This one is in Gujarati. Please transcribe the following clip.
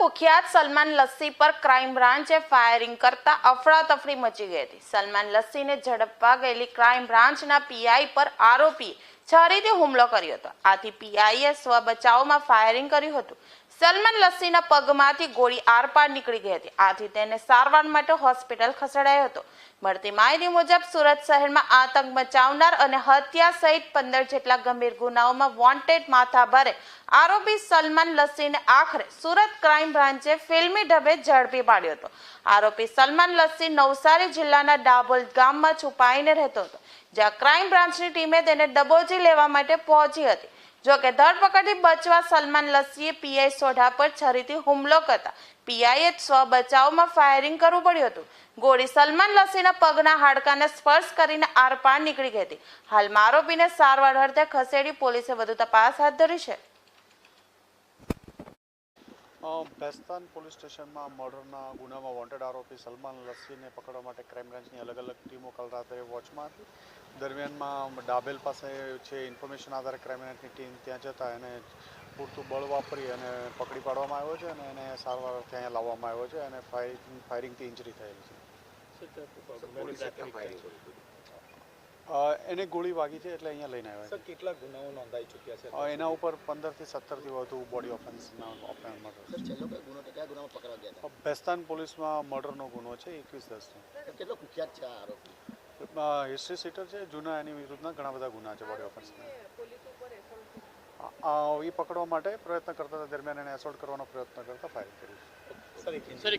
કુખ્યાત સલમાન લસ્સી પર ક્રાઇમ બ્રાન્ચે ફાયરિંગ કરતા અફડાતફડી મચી ગઈ હતી. સલમાન લસ્સીને ઝડપવા ગયેલી ક્રાઇમ બ્રાન્ચના પીઆઈ પર આરોપી છરીથી હુમલો કર્યો હતો. આથી પીઆઈએ સ્વ બચાવમાં ફાયરિંગ કર્યું હતું. સલમાન લસ્સીના પગમાંથી ગોળી આરપાર નીકળી ગઈ હતી. આથી તેને સારવાર માટે હોસ્પિટલ ખસેડાયો હતો. મળતી માહિતી મુજબ, સુરત શહેરમાં આતંક મચાવનાર અને હત્યા સહિત પંદર જેટલા ગંભીર ગુનાઓમાં વોન્ટેડ માથાભારે આરોપી સલમાન લસ્સીને આખરે સુરત ક્રાઇમ બ્રાન્ચે ફિલ્મી ઢબે ઝડપી પાડ્યો હતો. આરોપી સલમાન લસ્સી નવસારી જિલ્લાના ડાબોલ ગામમાં છુપાઈને રહેતો હતો. જ્યાં ક્રાઇમ બ્રાન્ચની ટીમે તેને દબોચી લેવા માટે પહોંચી હતી. જો ધરપકડથી બચવા સલમાન લસ્સીએ પીઆઈ સોઢા પર છરીથી હુમલો કરતા પીઆઈએ સ્વ બચાવમાં ફાયરિંગ કરવું પડ્યું હતું. ગોળી સલમાન લસ્સીના પગના હાડકાને સ્પર્શ કરીને આરપાર નીકળી ગઈ હતી. હાલમાં આરોપીને સારવાર અર્થે ખસેડી પોલીસે વધુ તપાસ હાથ ધરી છે. અ, બેસ્તાન પોલીસ સ્ટેશનમાં મર્ડરના ગુનામાં વોન્ટેડ આરોપી સલમાન લસ્સીને પકડવા માટે ક્રાઇમ બ્રાન્ચની અલગ અલગ ટીમો કાલ રાત્રે વોચમાં હતી. દરમિયાનમાં ડાબેલ પાસે છે ઇન્ફોર્મેશન આધારે ક્રાઇમ બ્રાન્ચની ટીમ ત્યાં જતા એને પૂરતું બળ વાપરી અને પકડી પાડવામાં આવ્યો છે અને એને સારવાર ત્યાં લાવવામાં આવ્યો છે અને ફાયરિંગ ફાયરિંગથી ઇન્જરી થયેલી છે. એને ગોળી વાગી છે એટલે અહીંયા લઈને આવ્યા સર કેટલા ગુનાઓ નોંધાઈ ચૂક્યા છે? એના ઉપર પંદરથી સત્તરથી વધુ બોડી ઓફેન્સના ઓફેન્સ પકડવા ગયા હતા? બેસ્તાન પોલીસમાં મર્ડરનો ગુનો છે એકવીસ દસનો. કેટલો કુખ્યાત છે આ આરોપી? હિસ્ટ્રી સીટર છે જૂના એની વિરુદ્ધના ઘણા બધા ગુના છે બોડી ઓફર્સના એ પકડવા માટે પ્રયત્ન કરતા દરમિયાન એને એસોલ્ટ કરવાનો પ્રયત્ન કરતા ફાયર કર્યું સર